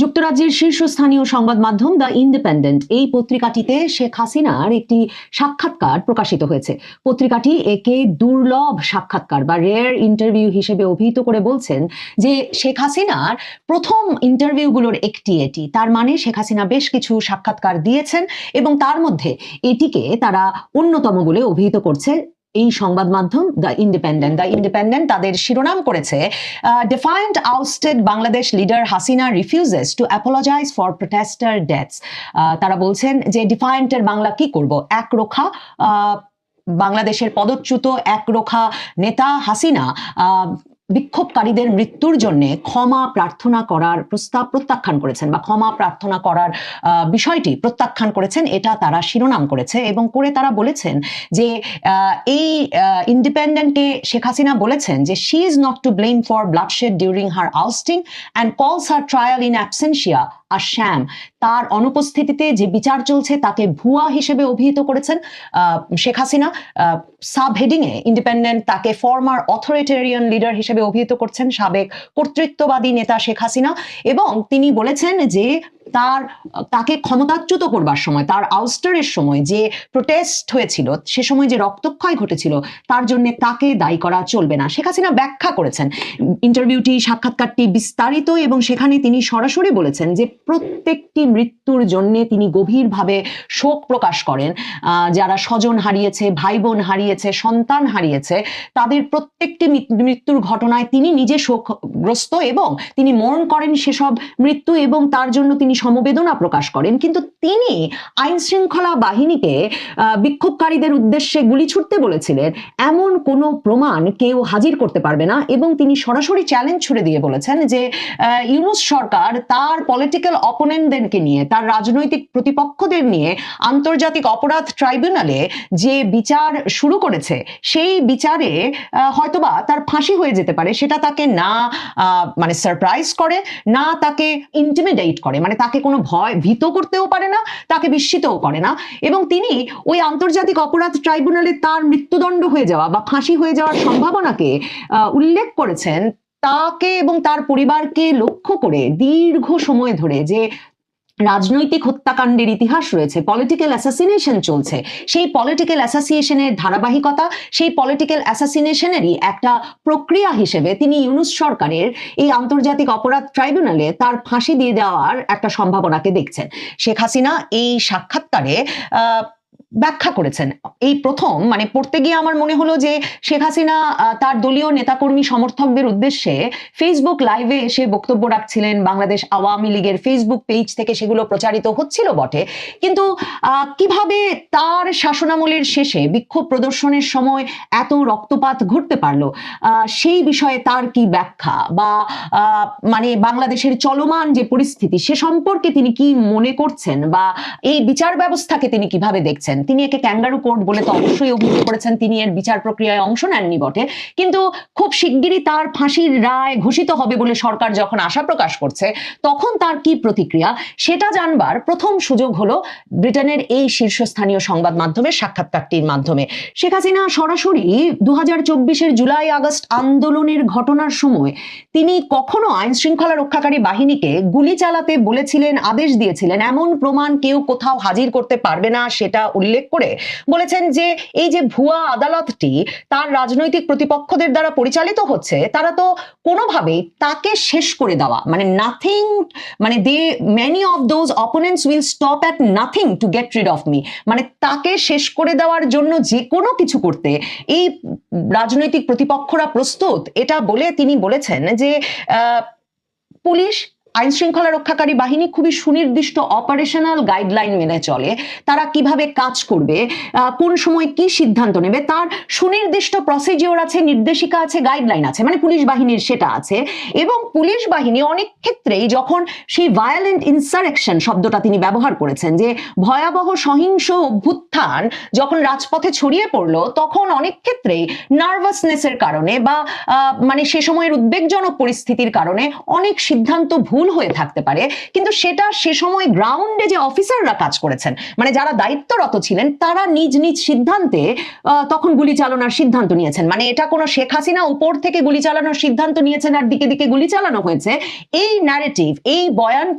যুক্তরাজ্যের শীর্ষস্থানীয় সংবাদ মাধ্যম দ্য ইন্ডিপেন্ডেন্ট এই পত্রিকাটিতে শেখ হাসিনার একটি সাক্ষাৎকার প্রকাশিত হয়েছে। পত্রিকাটি একে দুর্লভ সাক্ষাৎকার বা রেয়ার ইন্টারভিউ হিসেবে অভিহিত করে বলছেন যে শেখ হাসিনার প্রথম ইন্টারভিউগুলোর একটি এটি। তার মানে শেখ হাসিনা বেশ কিছু সাক্ষাৎকার দিয়েছেন এবং তার মধ্যে এটিকে তারা অন্যতম বলে অভিহিত করছে এই সংবাদ মাধ্যম দ্য ইন্ডিপেন্ডেন্ট দ্য ইন্ডিপেন্ডেন্ট তাদের শিরোনাম করেছে defiant ousted Bangladesh leader Hasina refuses to apologise for protester deaths তারা বলছেন যে ডিফায়েন্টের বাংলা কি করব? এক রক্ষা বাংলাদেশের পদচ্যুত একরোখা নেতা হাসিনা বিক্ষোভকারীদের মৃত্যুর জন্য ক্ষমা প্রার্থনা করার প্রস্তাব প্রত্যাখ্যান করেছেন বা ক্ষমা প্রার্থনা করার বিষয়টি প্রত্যাখ্যান করেছেন, এটা তারা শিরোনাম করেছে এবং করে তারা বলেছেন যে এই ইন্ডিপেন্ডেন্টে শেখ হাসিনা বলেছেন যে she is not to blame for bloodshed during her ousting and calls her trial in absentia আর শ্যাম তার অনুপস্থিতিতে যে বিচার চলছে, তাকে ভুয়া হিসেবে অভিহিত করেছেন শেখ হাসিনা। সাব হেডিং এ ইন্ডিপেন্ডেন্ট তাকে ফর্মার অথরিটেরিয়ান লিডার হিসেবে অভিহিত করছেন সাবেক কর্তৃত্ববাদী নেতা শেখ হাসিনা। এবং তিনি বলেছেন যে তার, তাকে ক্ষমতাচ্যুত করবার সময়, তার আউস্টারের সময় যে প্রোটেস্ট হয়েছিল, সে সময় যে রক্তক্ষয় ঘটেছিল, তার জন্য তাকে দায়ী করা চলবে না। শেখ হাসিনা ব্যাখ্যা করেছেন ইন্টারভিউটি সাক্ষাৎকারটি বিস্তারিত এবং সেখানে তিনি সরাসরি বলেছেন যে প্রত্যেকটি মৃত্যুর জন্য তিনি গভীরভাবে শোক প্রকাশ করেন। যারা স্বজন হারিয়েছে ভাই বোন হারিয়েছে, সন্তান হারিয়েছে, তাদের প্রত্যেকটি মৃত্যুর ঘটনায় তিনি নিজে শোকগ্রস্ত এবং তিনি মরণ করেন সেসব মৃত্যু এবং তার জন্য তিনি সমবেদনা প্রকাশ করেন। কিন্তু তিনি আইন শৃঙ্খলা বাহিনীকে বিক্ষোভকারীদের উদ্দেশ্যে গুলি ছুটতে বলেছিলেন। এমন কোনো প্রমাণ কেউ হাজির করতে পারবে না এবং তিনি সরাসরি চ্যালেঞ্জ ছুড়ে দিয়ে বলেছেন যে ইউনুস সরকার তার পলিটিক্যাল অপোনেন্টদেরকে নিয়ে, তার রাজনৈতিক প্রতিপক্ষদের নিয়ে আন্তর্জাতিক অপরাধ ট্রাইব্যুনালে যে বিচার শুরু করেছে, সেই বিচারে হয়তোবা তার ফাঁসি হয়ে যেতে পারে। সেটা তাকে না মানে সারপ্রাইজ করে, না তাকে ইন্টিমিডেট করে। মানে তাকে কোনো ভয় ভীত করতেও পারে না, তাকে বিস্মিতও করে না। এবং তিনি ওই আন্তর্জাতিক অপরাধ ট্রাইব্যুনালে তার মৃত্যুদণ্ড হয়ে যাওয়া বা ফাঁসি হয়ে যাওয়ার সম্ভাবনাকে উল্লেখ করেছেন। তাকে এবং তার পরিবারকে লক্ষ্য করে দীর্ঘ সময় ধরে যে রাজনৈতিক হত্যাকাণ্ডের ইতিহাস রয়েছে পলিটিক্যাল অ্যাসাসিনেশন চলছে। সেই পলিটিক্যাল অ্যাসোসিয়েশনের ধারাবাহিকতা, সেই পলিটিক্যাল অ্যাসাসিনেশনেরই একটা প্রক্রিয়া হিসেবে তিনি ইউনুস সরকারের এই আন্তর্জাতিক অপরাধ ট্রাইব্যুনালে তার ফাঁসি দিয়ে দেওয়ার একটা সম্ভাবনাকে দেখছেন। শেখ হাসিনা এই সাক্ষাৎকারে ব্যাখ্যা করেছেন। এই প্রথম মানে পড়তে গিয়ে আমার মনে হলো যে শেখ হাসিনা তার দলীয় নেতাকর্মী সমর্থকদের উদ্দেশ্যে ফেসবুক লাইভে এসে বক্তব্য রাখছিলেন বাংলাদেশ আওয়ামী লীগের ফেসবুক পেজ থেকে সেগুলো প্রচারিত হচ্ছিল বটে। কিন্তু কীভাবে তার শাসনামলের শেষে বিক্ষোভ প্রদর্শনের সময় এত রক্তপাত ঘটতে পারল? সেই বিষয়ে তার কি ব্যাখ্যা? বা মানে বাংলাদেশের চলমান যে পরিস্থিতি, সে সম্পর্কে তিনি কি মনে করছেন? বা, এই বিচার ব্যবস্থাকে তিনি কীভাবে দেখছেন? তিনি একে ক্যাঙ্গারু কোর্ট বলে তো অবশ্যই অভিহিত করেছেন। তিনি এর বিচার প্রক্রিয়ায় অংশ নেননি বটে। কিন্তু খুব শিগগিরই তার ফাঁসির রায় ঘোষিত হবে বলে সরকার যখন আশা প্রকাশ করছে, তখন তার কি প্রতিক্রিয়া? সেটা জানবার প্রথম সুযোগ হলো ব্রিটেনের এই শীর্ষস্থানীয় সংবাদ মাধ্যমের সাক্ষাৎকারটির মাধ্যমে। শেখ হাসিনা সরাসরি দু হাজার জুলাই আগস্ট আন্দোলনের ঘটনার সময় তিনি কখনো আইন শৃঙ্খলা রক্ষাকারী বাহিনীকে গুলি চালাতে বলেছিলেন, আদেশ দিয়েছিলেন। এমন প্রমাণ কেউ কোথাও হাজির করতে পারবে না, সেটা উল্লেখ করে বলেছেন যে এই যে ভুয়া আদালতটি তার রাজনৈতিক প্রতিপক্ষদের দ্বারা পরিচালিত হচ্ছে, তারা তো কোনোভাবেই তাকে শেষ করে দেওয়া মানে নাথিং মানে they many of those opponents will stop at nothing to get rid of me মানে তাকে শেষ করে দেওয়ার জন্য যে কোনো কিছু করতে এই রাজনৈতিক প্রতিপক্ষরা প্রস্তুত, এটা বলে তিনি বলেছেন যে পুলিশ আইন শৃঙ্খলা রক্ষাকারী বাহিনী খুবই সুনির্দিষ্ট অপারেশনাল গাইডলাইন মেনে চলে। তারা কীভাবে কাজ করবে কোন সময় কি সিদ্ধান্ত নেবে, তার সুনির্দিষ্ট প্রসিজিওর আছে, নির্দেশিকা আছে গাইডলাইন আছে মানে পুলিশ বাহিনীর সেটা আছে। এবং পুলিশ বাহিনী অনেক ক্ষেত্রেই যখন সেই ভায়োলেন্ট ইনসারেকশন শব্দটা তিনি ব্যবহার করেছেন, যে ভয়াবহ সহিংস অভ্যুত্থান যখন রাজপথে ছড়িয়ে পড়ল, তখন অনেক ক্ষেত্রেই নার্ভাসনেসের কারণে বা মানে সে সময়ের উদ্বেগজনক পরিস্থিতির কারণে অনেক সিদ্ধান্ত ভুল হয়ে থাকতে পারে, কিন্তু সেটা সে সময় গ্রাউন্ডে যে অফিসাররা কাজ করেছেন মানে যারা দায়িত্বরত ছিলেন, তারা নিজ নিজ সিদ্ধান্তে তখন গুলি চালানোর সিদ্ধান্ত নিয়েছেন। মানে এটা কোনো শেখ হাসিনা উপর থেকে গুলি চালানোর সিদ্ধান্ত নিয়েছেন আর দিকে দিকে গুলি চালানো হয়েছে। এই ন্যারেটিভ এই বয়ানটি